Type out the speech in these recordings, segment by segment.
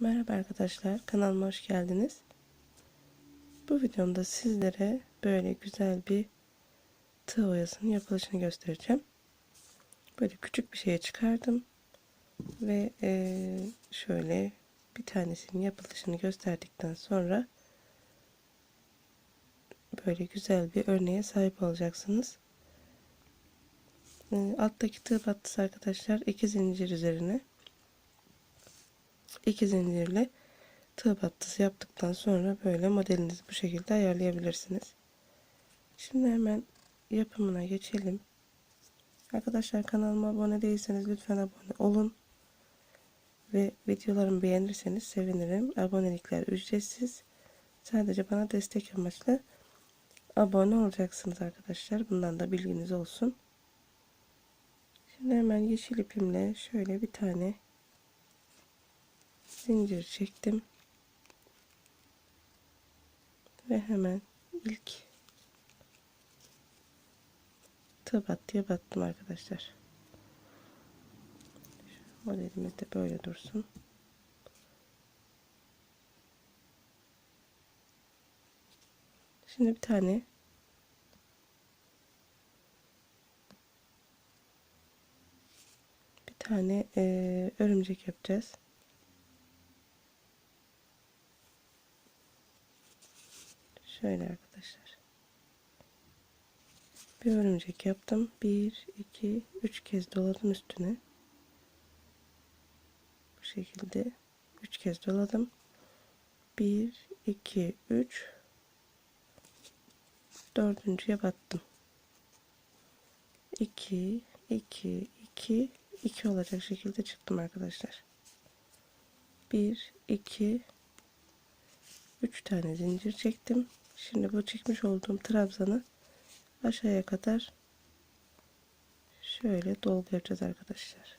Merhaba arkadaşlar, kanalıma hoş geldiniz. Bu videomda sizlere böyle güzel bir tığ oyasının yapılışını göstereceğim. Böyle küçük bir şeye çıkardım ve eee, şöyle bir tanesinin yapılışını gösterdikten sonra böyle güzel bir örneğe sahip olacaksınız. Eee, Alttaki tığ battısı arkadaşlar iki zincir üzerine iki zincirle tığ battısı yaptıktan sonra böyle modelinizi bu şekilde ayarlayabilirsiniz. Şimdi hemen yapımına geçelim. Arkadaşlar kanalıma abone değilseniz lütfen abone olun. Ve videolarımı beğenirseniz sevinirim. Abonelikler ücretsiz. Sadece bana destek amaçlı abone olacaksınız arkadaşlar. Bundan da bilginiz olsun. Şimdi hemen yeşil ipimle şöyle bir tane zincir çektim. Ve hemen ilk tığ battıya battım arkadaşlar. Modelimiz de böyle dursun. Şimdi bir tane bir tane e, örümcek yapacağız Şöyle arkadaşlar. Bir örümcek yaptım. 1, 2, 3 kez doladım üstüne. Bu şekilde 3 kez doladım. 1, 2, 3 dördüncüye battım. 2, 2, 2, 2 olacak şekilde çıktım arkadaşlar. 1, 2, 3 tane zincir çektim. Şimdi bu çekmiş olduğum trabzanı aşağıya kadar şöyle dolgu yapacağız arkadaşlar.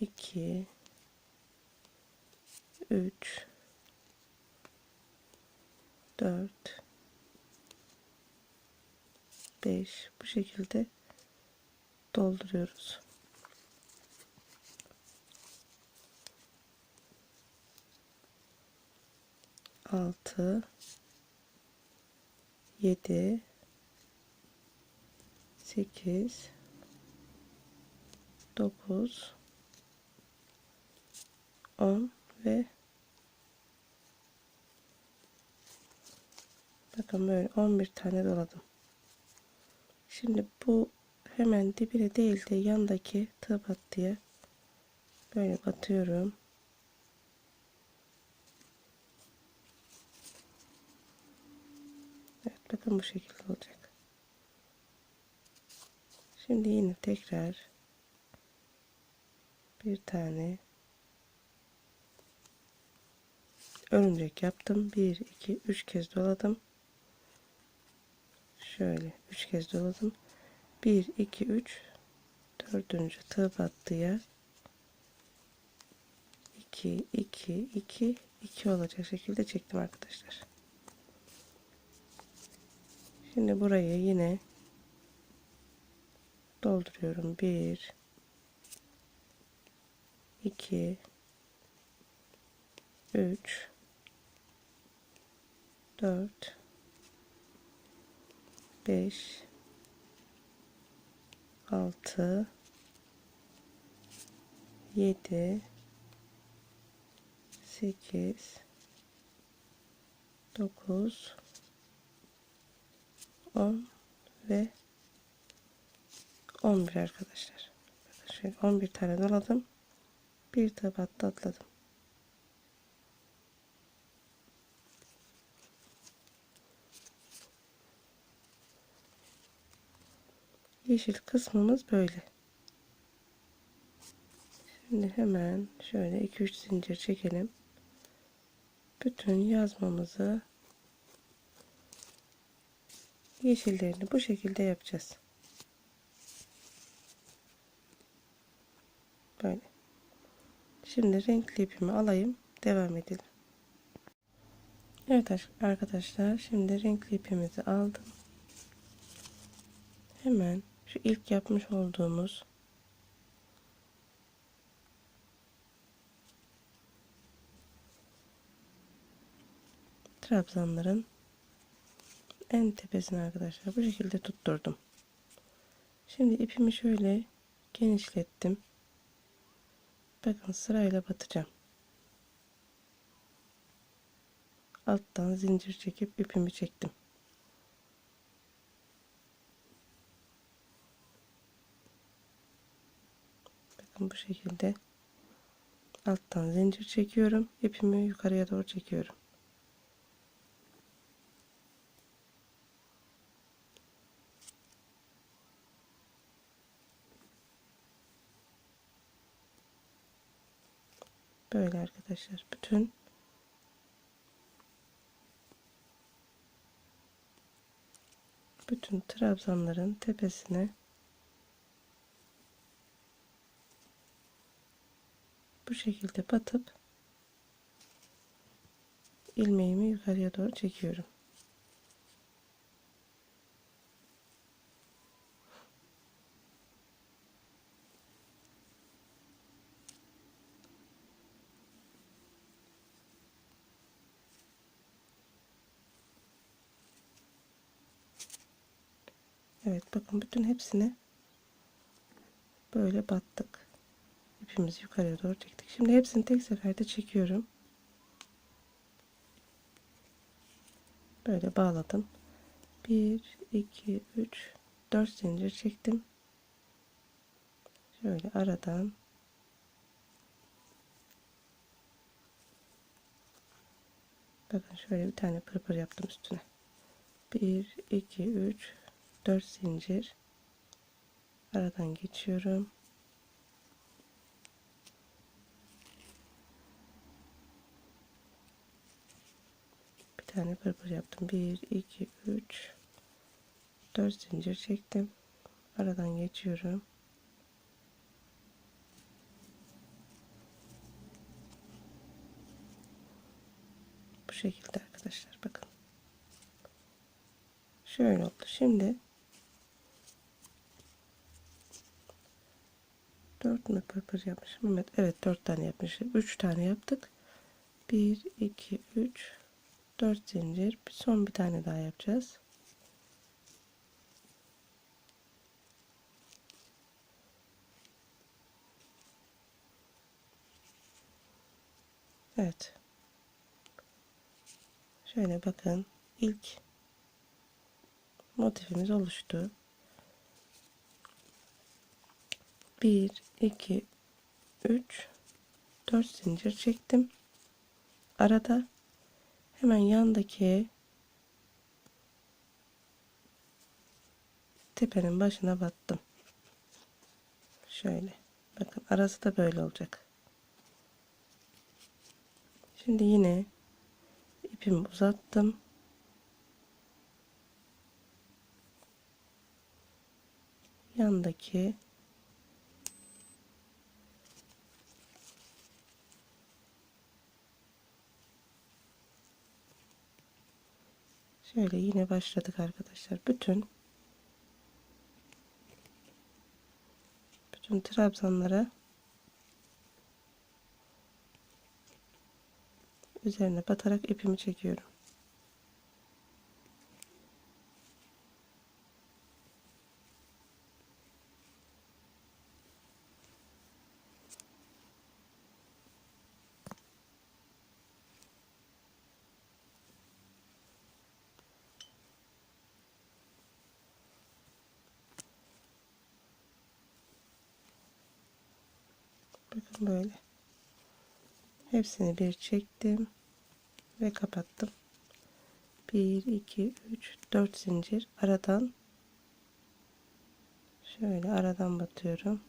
2 3 4 5 bu şekilde dolduruyoruz. Altı yedi sekiz dokuz on ve bakın böyle on bir tane doladım. Şimdi bu hemen dibine değil de yandaki tığ battıya böyle batıyorum. Bakın bu şekilde olacak. Şimdi yine tekrar bir tane örümcek yaptım. 1 2 3 kez doladım. Şöyle 3 kez doladım. 1 2 3 dördüncü tığ battıya 2 2 2 2 olacak şekilde çektim arkadaşlar. Şimdi buraya yine dolduruyorum. 1 2 3 4 5 6 7 8 9 10 ve 11 arkadaşlar. Şöyle 11 tane doladım. Bir tabatta atladım. Yeşil kısmımız böyle. Şimdi hemen şöyle 2-3 zincir çekelim. Bütün yazmamızı yeşillerini bu şekilde yapacağız. Böyle. Şimdi renkli ipimi alayım. Devam edelim. Evet arkadaşlar şimdi renkli ipimizi aldım. Hemen şu ilk yapmış olduğumuz trabzanların en tepesine arkadaşlar bu şekilde tutturdum. Şimdi ipimi şöyle genişlettim. Bakın sırayla batacağım. Alttan zincir çekip ipimi çektim. Bakın bu şekilde alttan zincir çekiyorum. ipimi yukarıya doğru çekiyorum. Böyle arkadaşlar. Bütün bütün trabzanların tepesine bu şekilde batıp ilmeğimi yukarıya doğru çekiyorum. Evet bakın bütün hepsini böyle battık. İpimizi yukarıya doğru çektik. Şimdi hepsini tek seferde çekiyorum. Böyle bağladım. 1 2 3 4 zincir çektim. Şöyle aradan Bakın şöyle bir tane pırpır yaptım üstüne. 1 2 3 4 zincir aradan geçiyorum. Bir tane pırpır yaptım. 1 2 3 4 zincir çektim. Aradan geçiyorum. Bu şekilde arkadaşlar bakın. Şöyle oldu. Şimdi 4 mü pırpır yapmışım? Evet, evet 4 tane yapmışım. 3 tane yaptık. 1 2 3 4 zincir. Son bir tane daha yapacağız. Evet. Şöyle bakın. ilk motifimiz oluştu. 1 2 3 4 zincir çektim. Arada hemen yandaki tepenin başına battım. Şöyle. Bakın arası da böyle olacak. Şimdi yine ipimi uzattım. Yandaki Şöyle yine başladık arkadaşlar. Bütün bütün trabzanlara üzerine batarak ipimi çekiyorum. Bakın böyle. Hepsini bir çektim ve kapattım. 1 2 3 4 zincir aradan şöyle aradan batıyorum.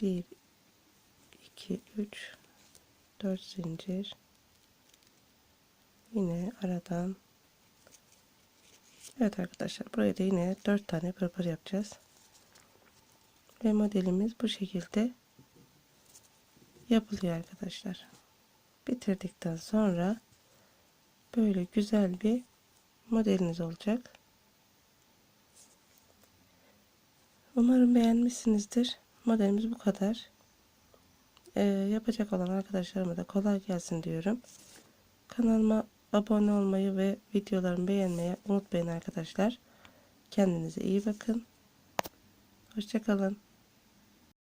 1 2 3 4 zincir yine aradan Evet arkadaşlar buraya da yine 4 tane pırpır yapacağız. Ve modelimiz bu şekilde yapılıyor arkadaşlar. Bitirdikten sonra böyle güzel bir modeliniz olacak. Umarım beğenmişsinizdir. Modelimiz bu kadar. e, yapacak olan arkadaşlarıma da kolay gelsin diyorum. Kanalıma abone olmayı ve videolarımı beğenmeyi unutmayın arkadaşlar. Kendinize iyi bakın. Hoşçakalın.